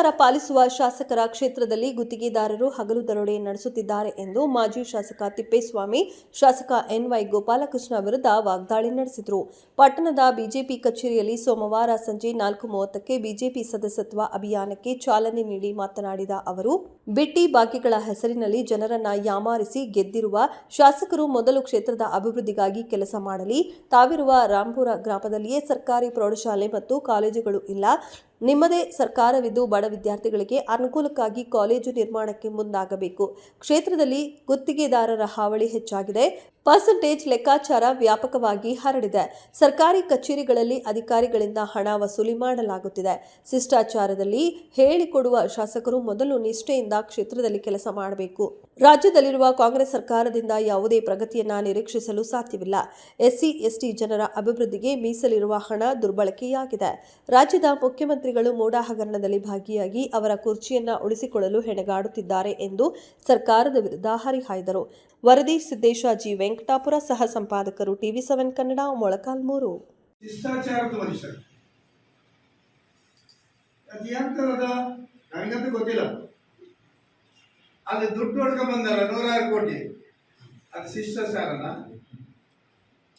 ಲೆಕ್ಕಾಚಾರ ಪಾಲಿಸುವ ಶಾಸಕರ ಕ್ಷೇತ್ರದಲ್ಲಿ ಗುತ್ತಿಗೆದಾರರು ಹಗಲು ದರೋಡೆ ನಡೆಸುತ್ತಿದ್ದಾರೆ ಎಂದು ಮಾಜಿ ಶಾಸಕ ತಿಪ್ಪೇಸ್ವಾಮಿ, ಶಾಸಕ ಎನ್ವೈ ಗೋಪಾಲಕೃಷ್ಣ ವಿರುದ್ಧ ವಾಗ್ದಾಳಿ ನಡೆಸಿದರು. ಪಟ್ಟಣದ ಬಿಜೆಪಿ ಕಚೇರಿಯಲ್ಲಿ ಸೋಮವಾರ ಸಂಜೆ ನಾಲ್ಕು ಮೂವತ್ತಕ್ಕೆ ಬಿಜೆಪಿ ಸದಸ್ಯತ್ವ ಅಭಿಯಾನಕ್ಕೆ ಚಾಲನೆ ನೀಡಿ ಮಾತನಾಡಿದ ಅವರು, ಬಿಟ್ಟಿ ಬಾಕಿಗಳ ಹೆಸರಿನಲ್ಲಿ ಜನರನ್ನ ಯಾಮಾರಿಸಿ ಗೆದ್ದಿರುವ ಶಾಸಕರು ಮೊದಲು ಕ್ಷೇತ್ರದ ಅಭಿವೃದ್ಧಿಗಾಗಿ ಕೆಲಸ ಮಾಡಲಿ, ತಾವಿರುವ ರಾಂಪುರ ಗ್ರಾಮದಲ್ಲಿಯೇ ಸರ್ಕಾರಿ ಪ್ರೌಢಶಾಲೆ ಮತ್ತು ಕಾಲೇಜುಗಳು ಇಲ್ಲ ನಿಮ್ಮದೇ ಸರ್ಕಾರವಿದ್ದು ಬಡ ವಿದ್ಯಾರ್ಥಿಗಳಿಗೆ ಅನುಕೂಲಕ್ಕಾಗಿ ಕಾಲೇಜು ನಿರ್ಮಾಣಕ್ಕೆ ಮುಂದಾಗಬೇಕು. ಕ್ಷೇತ್ರದಲ್ಲಿ ಗುತ್ತಿಗೆದಾರರ ಹಾವಳಿ ಹೆಚ್ಚಾಗಿದೆ. ಪರ್ಸೆಂಟೇಜ್ ಲೆಕ್ಕಾಚಾರ ವ್ಯಾಪಕವಾಗಿ ಹರಡಿದೆ. ಸರ್ಕಾರಿ ಕಚೇರಿಗಳಲ್ಲಿ ಅಧಿಕಾರಿಗಳಿಂದ ಹಣ ವಸೂಲಿ ಮಾಡಲಾಗುತ್ತಿದೆ. ಶಿಷ್ಟಾಚಾರದಲ್ಲಿ ಹೇಳಿಕೊಡುವ ಶಾಸಕರು ಮೊದಲು ನಿಷ್ಠೆಯಿಂದ ಕ್ಷೇತ್ರದಲ್ಲಿ ಕೆಲಸ ಮಾಡಬೇಕು. ರಾಜ್ಯದಲ್ಲಿರುವ ಕಾಂಗ್ರೆಸ್ ಸರ್ಕಾರದಿಂದ ಯಾವುದೇ ಪ್ರಗತಿಯನ್ನ ನಿರೀಕ್ಷಿಸಲು ಸಾಧ್ಯವಿಲ್ಲ. ಎಸ್ಸಿ, ಎಸ್ಟಿ ಜನರ ಅಭಿವೃದ್ಧಿಗೆ ಮೀಸಲಿರುವ ಹಣ ದುರ್ಬಳಕೆಯಾಗಿದೆ. ರಾಜ್ಯದ ಮುಖ್ಯಮಂತ್ರಿಗಳು ಮೋಡ ಹಗರಣದಲ್ಲಿ ಭಾಗಿಯಾಗಿ ಅವರ ಕುರ್ಚಿಯನ್ನ ಉಳಿಸಿಕೊಳ್ಳಲು ಹೆಣಗಾಡುತ್ತಿದ್ದಾರೆ ಎಂದು ಸರ್ಕಾರದ ವಿರುದ್ಧ ಹರಿಹಾಯ್ದರು. ವರದಿ ಸಿದ್ದೇಶ ಜಿ. ವೆಂಕಟಾಪುರ ಸಹ ಸಂಪಾದಕರು ಟಿವಿ ಸೆವೆನ್ ಕನ್ನಡ ಮೊಳಕಾಲ್ಮೂರು. ಶಿಷ್ಟಾಚಾರದ ಮನುಷ್ಯ ಅದು ಎಂತದ ನನಗಂತೂ ಗೊತ್ತಿಲ್ಲ. ಅಲ್ಲಿ ದುಡ್ಡು ಹೊಡ್ಕೊಂಡ್ ಬಂದಾರ ನೂರಾರು ಕೋಟಿ. ಅದು ಶಿಷ್ಟಾಚಾರನ?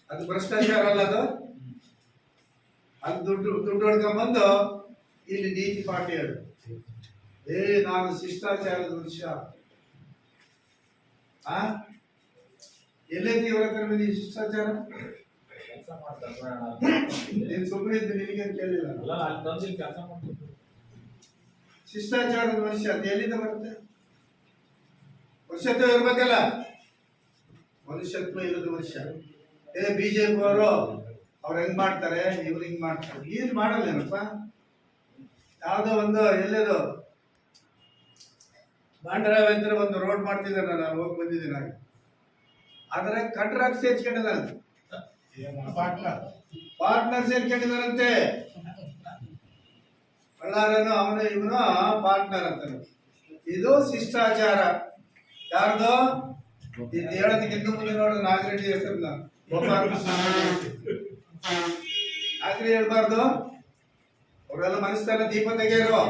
ಅದು ಭ್ರಷ್ಟಾಚಾರ ಅಲ್ಲ ಅದು? ಅದು ದುಡ್ಡು ದುಡ್ಡು ಹೊಡ್ಕೊಂಡ್ ಬಂದು ಇಲ್ಲಿ ನೀತಿ ಪಾಠ ಹೇಳು ಏ, ನಾನು ಶಿಷ್ಟಾಚಾರದ ಮನುಷ್ಯ. ಆ? ಇವರ ಹತ್ರ ಕೆಲಸ ಶಿಷ್ಟಾಚಾರ? ನೀನು ಸುಮ್ಮನೆ ಇದ್ದು ನಿನಗೆ ಕೇಳಿಲ್ಲ? ಶಿಷ್ಟಾಚಾರದ ವರ್ಷ ಅದು ಎಲ್ಲಿಂದ ಬರುತ್ತೆ? ವರ್ಷತ್ವ ಇರ್ಬೇಕಲ್ಲ ಮನುಷ್ಯತ್ವ ಇಲ್ಲದ ವರ್ಷ ಏ ಬಿಜೆಪಿ ಅವರು ಅವ್ರು ಹೆಂಗ್ ಮಾಡ್ತಾರೆ? ಇವ್ರು ಹಿಂಗ್ ಮಾಡ್ತಾರೆ. ಏನ್ ಮಾಡಲ್ಲೇನಪ್ಪ? ಯಾವ್ದೋ ಒಂದು ಎಲ್ಲೇದು? ಬಾಂಡರಾವೇಂದ್ರ ಒಂದು ರೋಡ್ ಮಾಡ್ತಿದ್ದಾರೆ ನಾನು ಹೋಗಿ ಬಂದಿದ್ದೀನಿ ಆಗ. ಕಂಟ್ರಾಕ್ಟ್ ಸೇರ್ಕೊಂಡಿದ್ದಾರೆ ಪಾರ್ಟ್ನರ್ ಸೇರ್ಕೊಂಡಿದ್ದಾರಂತೆ ಬಳ್ಳಾರನು ಅವನು ಇವನು ಪಾರ್ಟ್ನರ್ ಅಂತಾನೆ ಇದು ಶಿಷ್ಟಾಚಾರ. ಯಾರ್ದು? ಇದು ಹೇಳೋದಕ್ಕಿಂತ ಮುಂದೆ ನೋಡ ನಾಗರೆಡ್ಡಿ ಹೆಸರು ನಾನು ಗೋಪಾಲಕೃಷ್ಣ ನಾಗರಿ ಹೇಳ್ಬಾರ್ದು. ಅವರೆಲ್ಲ ಮನಸ್ಸಾರ ದೀಪ ತೆಗೆಯರು.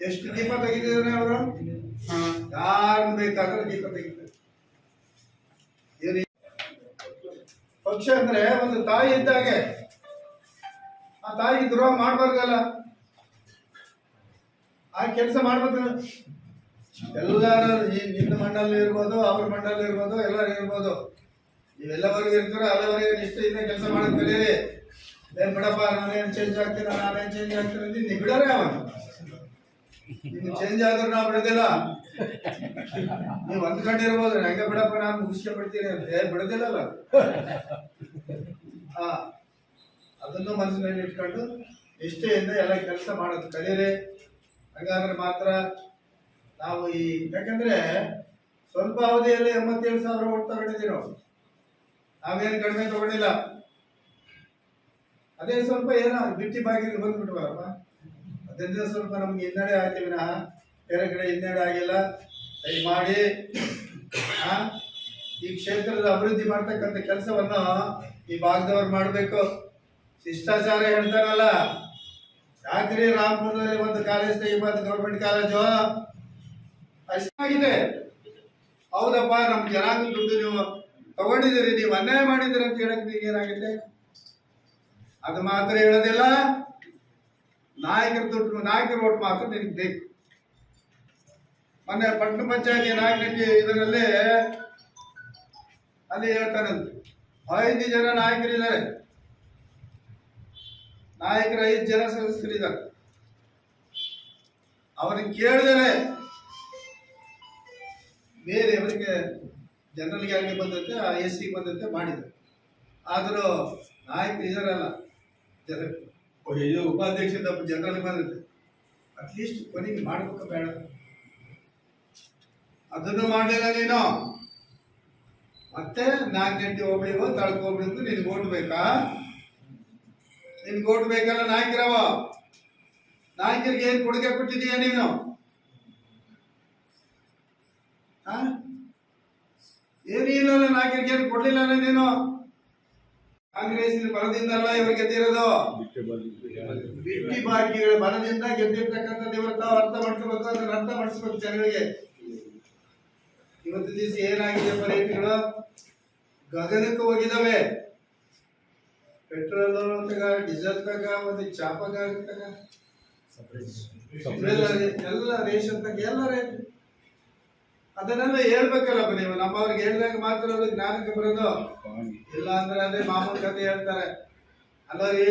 ಎಷ್ಟು ದೀಪ ತೆಗೆದಿದ್ದಾರೆ ಅವರು? ಯಾರು ಬೇಕಾದ್ರೆ ದೀಪ ತೆಗಿತಾರೆ ಏನು ಪಕ್ಷ ಅಂದ್ರೆ ಒಂದು ತಾಯಿ ಇದ್ದಾಗೆ, ಆ ತಾಯಿಗೆ ದ್ರೋಹ ಮಾಡಬಾರ್ದಲ್ಲ? ಆ ಕೆಲಸ ಮಾಡ್ಬೇಕು. ಎಲ್ಲರೂ ಈ ನಿನ್ನ ಮಂಡಲ ಇರ್ಬೋದು, ಅವ್ರ ಮಂಡಲ ಇರ್ಬೋದು, ಎಲ್ಲರೂ ಇರ್ಬೋದು. ನೀವೆಲ್ಲವರೆಗೂ ಇರ್ತೀರೋ ಅಲ್ಲವರೆಗೆ ನಿಷ್ಠೆಯಿಂದ ಕೆಲಸ ಮಾಡೋದು ಕಲೀರಿ ಏನ್ ಬಿಡಪ್ಪ, ನಾನೇನು ಚೇಂಜ್ ಆಗ್ತೀನ, ನಾನೇನು ಚೇಂಜ್ ಆಗ್ತೀನಿ ಅಂತ ನೀವು ಬಿಡೋರೇ ಅವನು. ಚೇಂಜ್ ಆದ್ರೂ ನಾವು ಬಿಡೋದಿಲ್ಲ. ನೀವು ಅಂದ್ಕೊಂಡಿರ್ಬೋದು ಹೆಂಗ ಬಿಡಪ್ಪ, ನಾನು ಪಡ್ತೀನಿ ಅಂತ. ಏ, ಬಿಡೋದಿಲ್ಲಲ್ಲ ಹಾ ಅದನ್ನು ಮನಸ್ಸಿನಲ್ಲಿ ಇಟ್ಕೊಂಡು ನಿಷ್ಠೆಯಿಂದ ಎಲ್ಲ ಕೆಲಸ ಮಾಡೋದು. ಕಲಿಯರೆ ಹಂಗಾದ್ರೆ ಮಾತ್ರ ನಾವು ಈ, ಯಾಕಂದ್ರೆ ಸ್ವಲ್ಪ ಅವಧಿಯಲ್ಲಿ ಎಂಬತ್ತೇಳು ಸಾವಿರ ಓಟ್ ತಗೊಂಡಿದ್ದೀವಿ ನಾವು. ನಾವೇನು ಕಡಿಮೆ ತಗೊಂಡಿಲ್ಲ. ಅದೇ ಸ್ವಲ್ಪ ಏನೋ ಬಿಟ್ಟಿ ಬಾಗಿಲು ಬಂದ್ಬಿಟ್ವಲ್ಲಪ್ಪ ಅದರಿಂದ ಸ್ವಲ್ಪ ನಮ್ಗೆ ಹಿನ್ನಡೆ ಆಗ್ತೀವಿ ಬೇರೆ ಕಡೆ ಹಿನ್ನಡೆ ಆಗಿಲ್ಲ ಮಾಡಿ ಈ ಕ್ಷೇತ್ರದ ಅಭಿವೃದ್ಧಿ ಮಾಡ್ತಕ್ಕಂಥ ಕೆಲಸವನ್ನು ಈ ಭಾಗದವ್ರು ಮಾಡಬೇಕು. ಶಿಷ್ಟಾಚಾರ ಹೇಳ್ತಾರಲ್ಲ, ಯಾಕ್ರಿ ರಾಮಪುರದಲ್ಲಿ ಒಂದು ಕಾಲೇಜ್ ತೆಗಿಬಾರ್ದು ಗೌರ್ಮೆಂಟ್ ಕಾಲೇಜು ಅಷ್ಟಾಗಿದೆ ಹೌದಪ್ಪ ನಮ್ಮ ಜನಾಂಗ ದುಡ್ಡು ನೀವು ತಗೊಂಡಿದ್ದೀರಿ, ನೀವು ಅನ್ಯಾಯ ಮಾಡಿದ್ದೀರಿ ಅಂತ ಹೇಳಕ್ ನೀವು ಏನಾಗಿದೆ ಅದು ಮಾತ್ರ ಹೇಳೋದಿಲ್ಲ. ನಾಯಕರ ದುಡ್ಡು, ನಾಯಕರ ಓಟ್ ಮಾತ್ರ ನಿನಗೆ ಬೇಕು. ಮೊನ್ನೆ ಪಟ್ಟಣ ಪಂಚಾಯತಿ ನಾಯಕರಿಗೆ ಇದರಲ್ಲಿ ಅಲ್ಲಿ ಹೇಳ್ತಾರಂತೆ ಐದು ಜನ ನಾಯಕರಿದ್ದಾರೆ. ನಾಯಕರ ಐದು ಜನ ಸದಸ್ಯರಿದ್ದಾರೆ. ಅವರಿಗೆ ಕೇಳಿದರೆ ಬೇರೆ ಅವರಿಗೆ ಜನರಲ್ಗೆ ಯಾರಿಗೆ ಬಂದಂತೆ ಎಸ್ ಸಿ ಬಂದಂತೆ ಮಾಡಿದ್ರು. ಆದರೂ ನಾಯಕರು ಇದಾರಲ್ಲ ಜನ ಉಪಾಧ್ಯಕ್ಷ ಜನರಲ್ಗೆ ಜನರಲ್ ಬಂದಂತೆ ಅಟ್ಲೀಸ್ಟ್ ಕೊನೆಗೆ ಮಾಡ್ಬೇಕು ಬೇಡ. ಅದನ್ನು ಮಾಡಲಿಲ್ಲ ನೀನು. ಮತ್ತೆ ನಾಲ್ಕು ಗಂಟೆ ಹೋಗ್ಬೇಕು ತಳಕ್ ಹೋಗ್ಲಿಕ್ಕೂ ನಿನ್ಗೆ ಓಟ್ ಬೇಕಾ? ನಿನ್ಗೆ ಓಟ್ ಬೇಕಲ್ಲ ನಾಯಕರವ ನಾಯಕರಿಗೆ ಏನ್ ಕೊಡುಗೆ ಕೊಟ್ಟಿದೀಯ ನೀನು? ಏನೂ ಇಲ್ಲಲ್ಲ ನಾಯಕರಿಗೆ ಏನು ಕೊಡ್ಲಿಲ್ಲ ನೀನು? ಕಾಂಗ್ರೆಸ್ ಬಲದಿಂದಲ್ಲ ಇವ್ರು ಗೆದ್ದಿರೋದು ಬಿಟ್ಟಿ ಬಾಕಿಗಳ ಬಲದಿಂದ ಗೆದ್ದಿರ್ತಕ್ಕಂಥದ್ದು ಇವರು ತಾವು ಅರ್ಥ ಮಾಡ್ಕೋಬೇಕು, ಅದನ್ನ ಅರ್ಥ ಮಾಡಿಸ್ಬೇಕು ಜನಗಳಿಗೆ ಇವತ್ತು ದಿವಸ ಏನಾಗಿದೆ ರೇಟ್ಗಳು ಗಗನಕ್ಕೆ ಹೋಗಿದ್ದಾವೆ. ಪೆಟ್ರೋಲ್ ತಗ ಡೀಸೆಲ್ ತಗ ಮತ್ತೆ ಚಾಪಕ ತಗ. ಎಲ್ಲ ರೇ- ಎಲ್ಲ ರೇಷನ್ ತಗ ಎಲ್ಲ ರೇಟ್ ಅದನ್ನೆಲ್ಲ ಹೇಳ್ಬೇಕಲ್ಲಪ್ಪ ನೀವು ನಮ್ಮವ್ರಿಗೆ ಹೇಳಿದಾಗ ಮಾತ್ರ ಅದು ಜ್ಞಾನಕ್ಕೆ ಬರೋದು. ಇಲ್ಲ ಅಂದ್ರೆ ಅದೇ ಮಾಮೂಲ್ ಕತೆ ಹೇಳ್ತಾರೆ. ಅಲ್ಲ ರೀ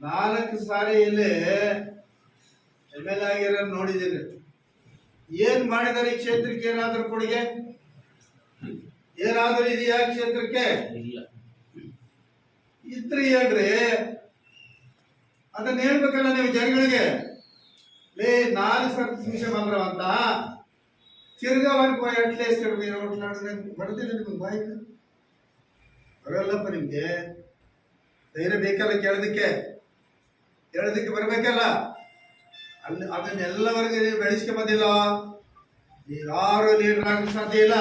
ನಾಲ್ಕು ಸಾರಿ ಇಲ್ಲಿ ಎಂ ಎಲ್ ಆಗಿರೋ ನೋಡಿದ್ದೀನಿ. ಏನ್ ಮಾಡಿದಾರೆ ಈ ಕ್ಷೇತ್ರಕ್ಕೆ? ಏನಾದ್ರೂ ಕೊಡುಗೆ? ಏನಾದ್ರೂ ಇದೆಯಾ ಕ್ಷೇತ್ರಕ್ಕೆ? ಇದ್ರಿ ಹೇಳ್ರಿ. ಅದನ್ನ ಹೇಳ್ಬೇಕಲ್ಲ ನೀವು ಜನಗಳಿಗೆ. ಲೇ ಸರ್ತಿ ನಿಮಿಷ ಬಂದ್ರವಂತ. ತಿರ್ಗಾ ಒಂದು ಎಟ್ಲೆ ಬಡ್ದಿಲ್ಲ ನಿಮ್ಗೆ ಬಾಯ್ಕ ಬರಲ್ಲಪ್ಪ ನಿಮ್ಗೆ. ಧೈರ್ಯ ಬೇಕಲ್ಲ ಕೇಳೋದಕ್ಕೆ? ಹೇಳೋದಕ್ಕೆ ಬರಬೇಕಲ್ಲ? ಅಲ್ಲಿ ಅದನ್ನೆಲ್ಲವರೆಗೆ ನೀವು ಬೆಳೆಸ್ಕೆ ಬಂದಿಲ್ಲ. ಯಾರು ಲೀಡರ್ ಸಾಧ್ಯ ಇಲ್ಲ.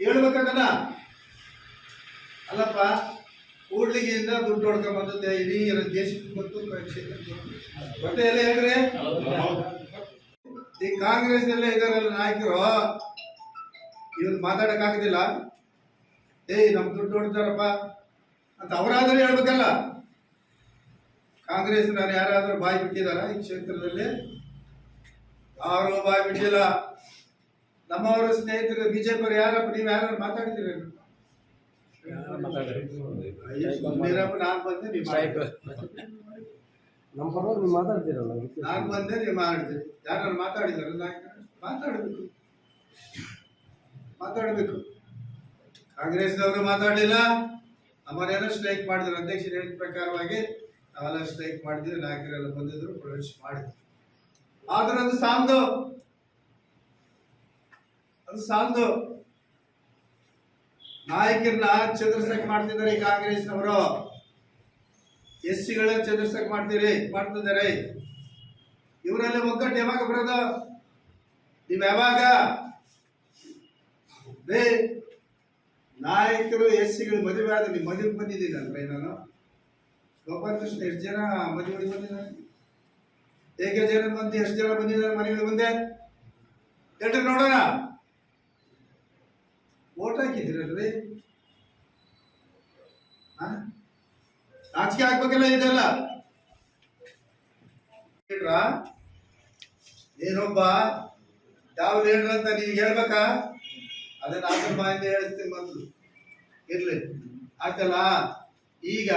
ಹೇಳ್ಬೇಕದನ್ನ ಅಲ್ಲಪ್ಪ, ಕೂಡ್ಲಿಗೆಯಿಂದ ದುಡ್ಡು ಹೊಡ್ಕೊಂಡ್ ಬಂದದ್ದೆ ಇಡೀ ದೇಶಕ್ಕೆ. ಮತ್ತೆ ಎಲ್ಲ ಹೇಳ್ರಿ? ಈ ಕಾಂಗ್ರೆಸ್ ಎಲ್ಲ ಇದಾರಲ್ಲ ನಾಯಕರು. ಇವ್ರು ಮಾತಾಡಕ್ ಆಗುದಿಲ್ಲ. ಏಯ್ ನಮ್ ದುಡ್ಡು ಹೊಡ್ತಾರಪ್ಪ. ಅಂತ ಅವರಾದ್ರೂ ಹೇಳ್ಬೇಕಲ್ಲ. ಕಾಂಗ್ರೆಸ್ ಯಾರಾದರೂ ಬಾಯಿ ಬಿಟ್ಟಿದಾರ ಈ ಕ್ಷೇತ್ರದಲ್ಲಿ? ಅವರು ಬಾಯಿ ಬಿಟ್ಟಿಲ್ಲ. ನಮ್ಮವರ ಸ್ನೇಹಿತರು ಬಿಜೆಪಿ ಯಾರಪ್ಪ? ನೀವು ಯಾರು ಮಾತಾಡ್ತೀರಿ ನಾನು ನಾನ್ ಬಂದೆ ನೀವು. ನಮ್ಮ ಪರವಾಗಿ ನೀವು ಮಾತಾಡ್ತೀರಲ್ಲ ನಾನು ಬಂದೆ ನೀವು ಮಾಡಿದ್ರಿ ಯಾರು ಮಾತಾಡಿದಾರ? ಮಾತಾಡಬೇಕು. ಮಾತಾಡಬೇಕು. ಕಾಂಗ್ರೆಸ್ನವರು ಮಾತಾಡಲಿಲ್ಲ. ನಮ್ಮನ್ನೇನೋ ಸ್ಟ್ರೈಕ್ ಮಾಡಿದ್ರು. ಅಧ್ಯಕ್ಷರು ಹೇಳಿದ ಪ್ರಕಾರವಾಗಿ ನಾವೆಲ್ಲ ಸ್ಟ್ರೈಕ್ ಮಾಡಿದ್ವಿ ನಾಯಕರೆಲ್ಲ ಬಂದಿದ್ರು, ಪ್ರವೇಶ ಮಾಡಿದ್ರು. ಆದ್ರೆ ಅದು ಸಾಂದು ಅದು ಸಾಂದು ನಾಯಕರನ್ನ ಚಂದ್ರಸಕ್ ಮಾಡ್ತಿದ್ದಾರೆ ಕಾಂಗ್ರೆಸ್ ನವರು. ಎಸ್ ಸಿಗಳ ಚಂದ್ರಸಕ್ ಮಾಡ್ತೀರಿ, ಮಾಡ್ತಿದ್ದಾರೆ. ಇವರೆಲ್ಲ ಒಗ್ಗಟ್ಟು ಯಾವಾಗ ಬರೋದು? ನೀವ್ ಯಾವಾಗ? ನಾಯಕರು ಎಸ್ ಸಿಗಳು ಮದುವೆ ಆದ ನೀವು ಮದುವೆ ಬಂದಿದ್ದೀನಲ್ರಿ ನಾನು ಗೋಪಾಲಕೃಷ್ಣ ಎಷ್ಟು ಜನ ಮದುವೆಗೆ ಬಂದಿದ್ದಾರೆ? ಏಕೆ ಜನ ಬಂದು ಎಷ್ಟು ಜನ ಬಂದಿದ್ದಾರೆ ಮನೆಗಳು ಮುಂದೆ ಎಲ್ಲರೂ ನೋಡೋಣ. ಓಟ್ ಹಾಕಿದ್ದೀರಲ್ರಿ? ನಾಚಿಕೆ ಹಾಕ್ಬೇಕಲ್ಲ ಇದೆಲ್ಲ. ನೀನೊಬ್ಬ ಯಾವ ಲೀಡ್ರ್ ಅಂತ ನೀವು ಹೇಳ್ಬೇಕಾ? ಅದನ್ನ ಆತನ ಬಾಯಿಂದ ಹೇಳಿಸ್ತೀನಿ ಮೊದಲು ಇರ್ಲಿ. ಆಯ್ತಲ್ಲ? ಈಗ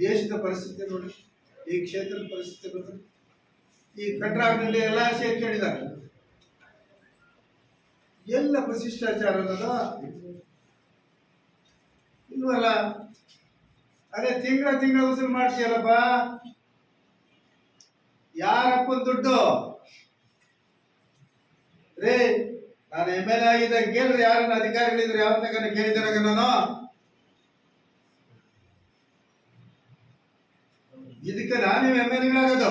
ದೇಶದ ಪರಿಸ್ಥಿತಿ ನೋಡಿ, ಈ ಕ್ಷೇತ್ರದ ಪರಿಸ್ಥಿತಿ ನೋಡಿ ಈ ಕಟ್ರಾಗ್ನಲ್ಲಿ ಎಲ್ಲ ಸೇರ್ಕೊಂಡಿದ್ದಾರೆ ಎಲ್ಲ ವಶಿಷ್ಟಾಚಾರ ಅನ್ನೋದು ಇಲ್ವಲ್ಲ? ಅದೇ ತಿಂಗಳ ತಿಂಗಳ ವಸೂಲು ಮಾಡ್ತೀಯಲ್ಲಪ್ಪ? ಯಾರಪ್ಪ ದುಡ್ಡು? ರೇ, ನಾನು ಎಂ ಎಲ್ ಎ ಆಗಿದ್ದಾಗ ಕೇಳಿದ್ರೆ ಯಾರನ್ನ ಅಧಿಕಾರಿಗಳಿದ್ರು ಯಾವ ತನಕ ನಾನು. ಇದಕ್ಕೆ ನಾನು ಎಂ ಎಲ್ ಎಗಳಾಗೋದು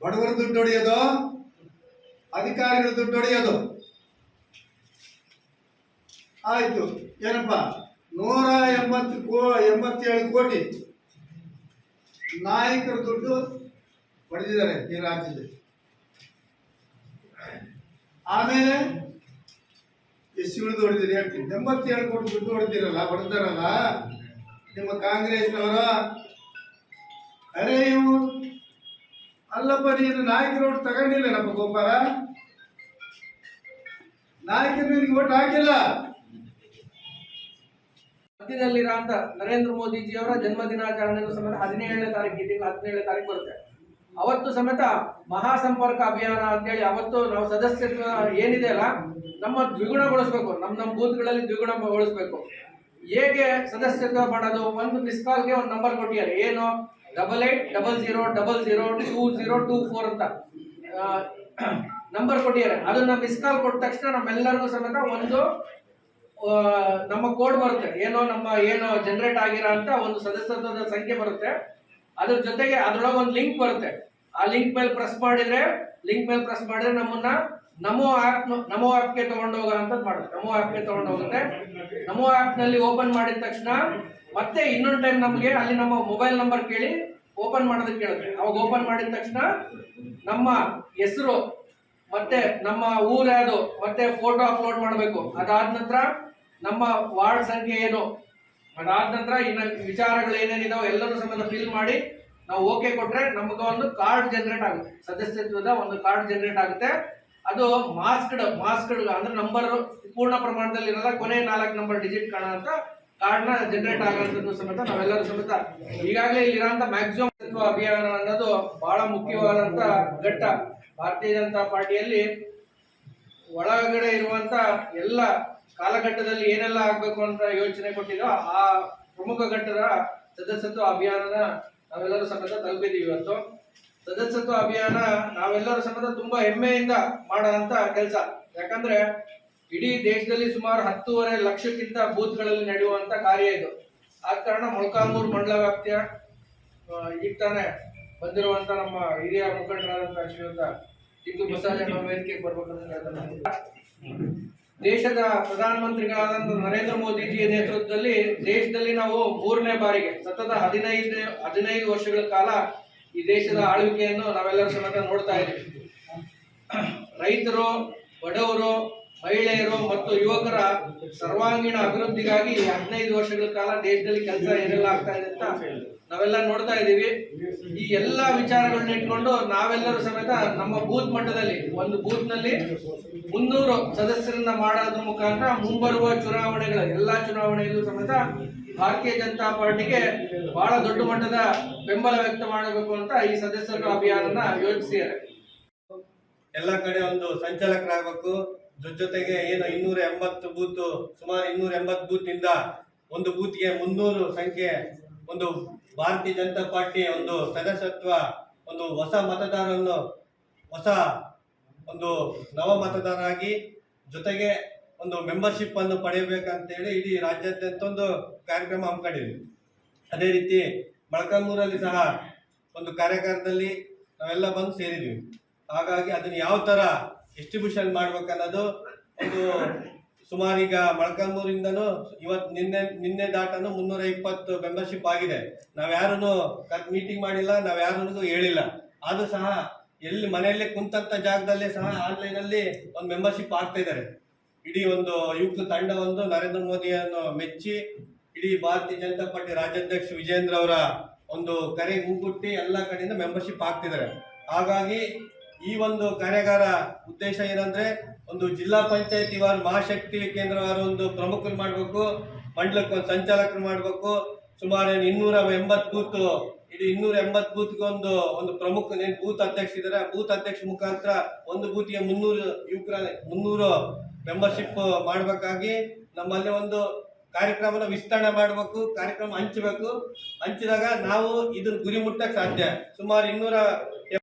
ಬಡವರ ದುಡ್ಡು ಹೊಡೆಯೋದು, ಅಧಿಕಾರಿಗಳ ದುಡ್ಡು ಹೊಡೆಯೋದು. ಆಯ್ತು, ಏನಪ್ಪ? ನೂರ ಎಂಬತ್ತು ಕೋ, ಎಂಬತ್ತೇಳು ಕೋಟಿ ನಾಯಕರ ದುಡ್ಡು ಪಡೆದಿದ್ದಾರೆ ಈ ರಾಜ್ಯದಲ್ಲಿ. ಆಮೇಲೆ ಎಷ್ಟು ಉಳಿದು ಹೇಳ್ತೀನಿ. ಎಂಬತ್ತೇಳು ಕೋಟಿ ದುಡ್ಡು ಹೊಡೆದಿರಲ್ಲ, ಹೊಡೆದಾರಲ್ಲ? ನಿಮ್ಮ ಕಾಂಗ್ರೆಸ್ನವರ ಅರೇ ಇವು ಅಲ್ಲಪ್ಪ ನೀನು ನಾಯಕ ಓಟ್ ತಗೊಂಡಿಲ್ಲ ನಮ್ಮ ಗೋಪಾಲ. ನಾಯಕರು ನಿನಗೆ ಓಟ್ ಹಾಕಿಲ್ಲ. ಮಧ್ಯದಲ್ಲಿರೋಂಥ ನರೇಂದ್ರ ಮೋದಿಜಿಯವರ ಜನ್ಮ ದಿನಾಚರಣೆಗೂ ಸಮೇತ ಹದಿನೇಳನೇ ತಾರೀಕು, ಈ ತಿಂಗಳು ಹದಿನೇಳನೇ ತಾರೀಕು ಬರುತ್ತೆ. ಅವತ್ತು ಸಮೇತ ಮಹಾಸಂಪರ್ಕ ಅಭಿಯಾನ ಅಂತೇಳಿ ಅವತ್ತು ನಾವು ಸದಸ್ಯತ್ವ ಏನಿದೆ ಅಲ್ಲ, ನಮ್ಮ ದ್ವಿಗುಣಗೊಳಿಸ್ಬೇಕು, ನಮ್ಮ ನಮ್ಮ ಬೂತ್ಗಳಲ್ಲಿ ದ್ವಿಗುಣಗೊಳಿಸ್ಬೇಕು ಹೇಗೆ ಸದಸ್ಯತ್ವ ಮಾಡೋದು? ಒಂದು ಮಿಸ್ ಕಾಲ್ಗೆ ಒಂದು ನಂಬರ್ ಕೊಟ್ಟಿದ್ದಾರೆ. ಏನು? Double eight double zero double zero two zero two four ಅಂತ. ನಂಬರ್ ಕೊಟ್ಟಿದ್ದಾರೆ. ಅದನ್ನ ಮಿಸ್ ಕಾಲ್ ಕೊಟ್ಟ ತಕ್ಷಣ ನಮ್ಮೆಲ್ಲರಿಗೂ ಸಮೇತ ಒಂದು ನಮ್ಮ ಕೋಡ್ ಬರುತ್ತೆ. ಏನೋ ನಮ್ಮ, ಏನೋ ಜನರೇಟ್ ಆಗಿರೋ ಅಂತ ಒಂದು ಸದಸ್ಯತ್ವದ ಸಂಖ್ಯೆ ಬರುತ್ತೆ. ಅದ್ರ ಜೊತೆಗೆ ಅದರೊಳಗೆ ಒಂದು ಲಿಂಕ್ ಬರುತ್ತೆ. ಆ ಲಿಂಕ್ ಮೇಲೆ ಪ್ರೆಸ್ ಮಾಡಿದ್ರೆ ಲಿಂಕ್ ಮೇಲೆ ಪ್ರೆಸ್ ಮಾಡಿದ್ರೆ ನಮ್ಮನ್ನ ನಮೋ ಆಪ್ ನಮೋ ಆಪ್ಗೆ ತಗೊಂಡು ಹೋಗೋ ಅಂತ ಮಾಡುತ್ತೆ ನಮೋ ಆಪ್ಗೆ ತಗೊಂಡೋಗುತ್ತೆ ನಮೋ ಆಪ್ನಲ್ಲಿ ಓಪನ್ ಮಾಡಿದ ತಕ್ಷಣ ಮತ್ತೆ ಇನ್ನೊಂದು ಟೈಮ್ ನಮಗೆ ಅಲ್ಲಿ ನಮ್ಮ ಮೊಬೈಲ್ ನಂಬರ್ ಕೇಳಿ ಓಪನ್ ಮಾಡೋದಕ್ಕೆ ಕೇಳುತ್ತೆ. ಅವಾಗ ಓಪನ್ ಮಾಡಿದ ತಕ್ಷಣ ನಮ್ಮ ಹೆಸರು ಮತ್ತೆ ನಮ್ಮ ಊರ ಯಾವುದು ಮತ್ತೆ ಫೋಟೋ ಅಪ್ಲೋಡ್ ಮಾಡಬೇಕು. ಅದಾದ ನಂತರ ನಮ್ಮ ವಾರ್ಡ್ ಸಂಖ್ಯೆ ಏನು? ಅದಾದ ನಂತರ ಇನ್ನ ವಿಚಾರಗಳು ಏನೇನಿದಾವೆ ಎಲ್ಲರೂ ಸಂಬಂಧ ಫಿಲ್ ಮಾಡಿ ನಾವು ಓಕೆ ಕೊಟ್ಟರೆ ನಮಗೊಂದು ಒಂದು ಕಾರ್ಡ್ ಜನರೇಟ್ ಆಗುತ್ತೆ. ಸದಸ್ಯತ್ವದ ಒಂದು ಕಾರ್ಡ್ ಜನರೇಟ್ ಆಗುತ್ತೆ. ಅದು ಮಾಸ್ಕ್ಡ್ ಮಾಸ್ಕ್ಡ್ ಅಂದ್ರೆ ನಂಬರ್ ಪೂರ್ಣ ಪ್ರಮಾಣದಲ್ಲಿ ಇರಲ್ಲ, ಕೊನೆ ನಾಲ್ಕು ನಂಬರ್ ಡಿಜಿಟ್ ಕಾಣೋಂಥ ಅಂತ ಕಾರ್ಡ್ನ ಜನರೇಟ್ ಆಗೋಂಥದ್ದು ಸಮೇತ ನಾವೆಲ್ಲರೂ ಸಮೇತ ಈಗಾಗಲೇ ಇಲ್ಲಿರೋಂಥ ಮ್ಯಾಕ್ಸಿಮಮ್ ಅಭಿಯಾನ ಅನ್ನೋದು ಬಹಳ ಮುಖ್ಯವಾದಂತ ಘಟ್ಟ. ಭಾರತೀಯ ಜನತಾ ಪಾರ್ಟಿಯಲ್ಲಿ ಒಳಗಡೆ ಇರುವಂತ ಎಲ್ಲ ಕಾಲಘಟ್ಟದಲ್ಲಿ ಏನೆಲ್ಲ ಆಗ್ಬೇಕು ಅಂತ ಯೋಚನೆ ಕೊಟ್ಟಿದೋ ಆ ಪ್ರಮುಖ ಘಟ್ಟದ ಸದಸ್ಯತ್ವ ಅಭಿಯಾನನ ನಾವೆಲ್ಲರೂ ಸಮೇತ ತಲುಪಿದೀವಿ ಇವತ್ತು. ಸದಸ್ಯತ್ವ ಅಭಿಯಾನ ನಾವೆಲ್ಲರೂ ಸಮೇತ ತುಂಬಾ ಹೆಮ್ಮೆಯಿಂದ ಮಾಡುವಂತ ಕೆಲಸ. ಯಾಕಂದ್ರೆ ಇಡೀ ದೇಶದಲ್ಲಿ ಸುಮಾರು ಹತ್ತೂವರೆ ಲಕ್ಷಕ್ಕಿಂತ ಬೂತ್ಗಳಲ್ಲಿ ನಡೆಯುವಂತ ಕಾರ್ಯ ಇದು. ಆದ ಕಾರಣ ಮೊಳಕಾಲ್ಮೂರು ಮಂಡಲ ವ್ಯಾಪ್ತಿಯ ಈಗ ತಾನೇ ಬಂದಿರುವಂತ ನಮ್ಮ ಹಿರಿಯ ಮುಖಂಡರಾದಂತಹ ಶ್ರೀಯುತ ಟಿಪ್ಪು ಬಸವರಾಜ ವೇದಿಕೆಗೆ ಬರ್ಬೇಕಂತ ದೇಶದ ಪ್ರಧಾನಮಂತ್ರಿಗಳಾದಂತ ನರೇಂದ್ರ ಮೋದಿಜಿಯ ನೇತೃತ್ವದಲ್ಲಿ ದೇಶದಲ್ಲಿ ನಾವು ಮೂರನೇ ಬಾರಿಗೆ, ಸತತ ಹದಿನೈದು ಹದಿನೈದು ವರ್ಷಗಳ ಕಾಲ ಈ ದೇಶದ ಆಳ್ವಿಕೆಯನ್ನು ನಾವೆಲ್ಲರೂ ಸಮೇತ ನೋಡ್ತಾ ಇದ್ದೀವಿ. ರೈತರು, ಬಡವರು, ಮಹಿಳೆಯರು ಮತ್ತು ಯುವಕರ ಸರ್ವಾಂಗೀಣ ಅಭಿವೃದ್ಧಿಗಾಗಿ ಹದಿನೈದು ವರ್ಷಗಳ ಕಾಲ ದೇಶದಲ್ಲಿ ಕೆಲಸ ಏನೆಲ್ಲ ಆಗ್ತಾ ಇದೆ ಅಂತ ನಾವೆಲ್ಲ ನೋಡ್ತಾ ಇದ್ದೀವಿ. ಈ ಎಲ್ಲ ವಿಚಾರಗಳನ್ನ ಇಟ್ಕೊಂಡು ನಾವೆಲ್ಲರೂ ಸಮೇತ ನಮ್ಮ ಬೂತ್ ಮಟ್ಟದಲ್ಲಿ, ಒಂದು ಬೂತ್ನಲ್ಲಿ ಮುನ್ನೂರು ಸದಸ್ಯರನ್ನ ಮಾಡೋದ್ರ ಮುಖಾಂತರ ಮುಂಬರುವ ಚುನಾವಣೆಗಳ, ಎಲ್ಲಾ ಚುನಾವಣೆಯಲ್ಲೂ ಸಮೇತ ಭಾರತೀಯ ಜನತಾ ಪಾರ್ಟಿಗೆ ಬಹಳ ದೊಡ್ಡ ಮಟ್ಟದ ಬೆಂಬಲ ವ್ಯಕ್ತ ಮಾಡಬೇಕು ಅಂತ ಈ ಸದಸ್ಯರ ಅಭಿಯಾನ ಯೋಜಿಸಿದ್ದಾರೆ. ಎಲ್ಲ ಕಡೆ ಒಂದು ಸಂಚಾಲಕರಾಗಬೇಕು. ಜೊತೆಗೆ ಏನು ಇನ್ನೂರ ಎಂಬತ್ತು ಬೂತ್, ಸುಮಾರು ಇನ್ನೂರ ಎಂಬತ್ತು ಬೂತ್ ಇಂದ ಒಂದು ಬೂತ್ಗೆ ಮುನ್ನೂರು ಸಂಖ್ಯೆ ಒಂದು ಭಾರತೀಯ ಜನತಾ ಪಾರ್ಟಿ ಒಂದು ಸದಸ್ಯತ್ವ, ಒಂದು ಹೊಸ ಮತದಾರರನ್ನು, ಹೊಸ ಒಂದು ನವ ಮತದಾರರಾಗಿ ಜೊತೆಗೆ ಒಂದು ಮೆಂಬರ್ಶಿಪ್ ಅನ್ನು ಪಡೆಯಬೇಕಂತೇಳಿ ಇಡೀ ರಾಜ್ಯಾದ್ಯಂತ ಒಂದು ಕಾರ್ಯಕ್ರಮ ಹಮ್ಮಿಕೊಂಡಿದ್ವಿ. ಅದೇ ರೀತಿ ಮೊಳಕಾಲ್ಮೂರಲ್ಲಿ ಸಹ ಒಂದು ಕಾರ್ಯಕ್ರಮದಲ್ಲಿ ನಾವೆಲ್ಲ ಬಂದು ಸೇರಿದ್ವಿ. ಹಾಗಾಗಿ ಅದನ್ನ ಯಾವ ತರ ಡಿಸ್ಟ್ರಿಬ್ಯೂಷನ್ ಮಾಡ್ಬೇಕನ್ನೋದು ಒಂದು ಸುಮಾರು ಈಗ ಮೊಳಕಾಲ್ಮೂರಿಂದನೂ ಇವತ್ತು ನಿನ್ನೆ ನಿನ್ನೆ ದಾಟನು ಮುನ್ನೂರ ಇಪ್ಪತ್ತು ಮೆಂಬರ್ಶಿಪ್ ಆಗಿದೆ. ನಾವ್ಯಾರೂ ಮೀಟಿಂಗ್ ಮಾಡಿಲ್ಲ ನಾವ್ಯಾರಿಗೂ ಹೇಳಿಲ್ಲ. ಆದರೂ ಸಹ ಎಲ್ಲಿ ಮನೆಯಲ್ಲೇ ಕುಂತಂತ ಜಾಗದಲ್ಲೇ ಸಹ ಆನ್ಲೈನ್ ಅಲ್ಲಿ ಒಂದು ಮೆಂಬರ್ಶಿಪ್ ಆಗ್ತಾ ಇದ್ದಾರೆ. ಇಡೀ ಒಂದು ಯುಕ್ತ ತಂಡವೊಂದು ನರೇಂದ್ರ ಮೋದಿಯನ್ನು ಮೆಚ್ಚಿ ಇಡೀ ಭಾರತೀಯ ಜನತಾ ಪಾರ್ಟಿ ರಾಜ್ಯಾಧ್ಯಕ್ಷ ವಿಜೇಂದ್ರ ಅವರ ಒಂದು ಕರೆ ಮುಂಗುಟ್ಟಿ ಎಲ್ಲ ಕಡೆಯಿಂದ ಮೆಂಬರ್ಶಿಪ್ ಆಗ್ತಿದ್ದಾರೆ. ಹಾಗಾಗಿ ಈ ಒಂದು ಕಾರ್ಯಾಗಾರ ಉದ್ದೇಶ ಏನಂದ್ರೆ ಒಂದು ಜಿಲ್ಲಾ ಪಂಚಾಯತಿ ವಾರ ಮಹಾಶಕ್ತಿ ಕೇಂದ್ರವಾರ ಒಂದು ಪ್ರಮುಖರು ಮಾಡಬೇಕು, ಮಂಡಲಕ್ಕೆ ಒಂದು ಸಂಚಾಲಕರು ಮಾಡಬೇಕು. ಸುಮಾರು ಇನ್ನೂರ ಎಂಬತ್ತು ಬೂತ್, ಇಡೀ ಇನ್ನೂರ ಎಂಬತ್ತು ಬೂತ್ಗೆ ಒಂದು ಒಂದು ಪ್ರಮುಖ ಬೂತ್ ಅಧ್ಯಕ್ಷ ಇದ್ದಾರೆ. ಬೂತ್ ಅಧ್ಯಕ್ಷ ಮುಖಾಂತರ ಒಂದು ಬೂತಿಗೆ ಮುನ್ನೂರು ಯುವಕರ, ಮುನ್ನೂರು ಮೆಂಬರ್ಶಿಪ್ ಮಾಡಬೇಕಾಗಿ ನಮ್ಮಲ್ಲಿ ಒಂದು ಕಾರ್ಯಕ್ರಮನ ವಿಸ್ತರಣೆ ಮಾಡಬೇಕು, ಕಾರ್ಯಕ್ರಮ ಹಂಚಬೇಕು. ಹಂಚಿದಾಗ ನಾವು ಇದನ್ನ ಗುರಿ ಮುಟ್ಟಕ್ಕೆ ಸಾಧ್ಯ. ಸುಮಾರು ಇನ್ನೂರ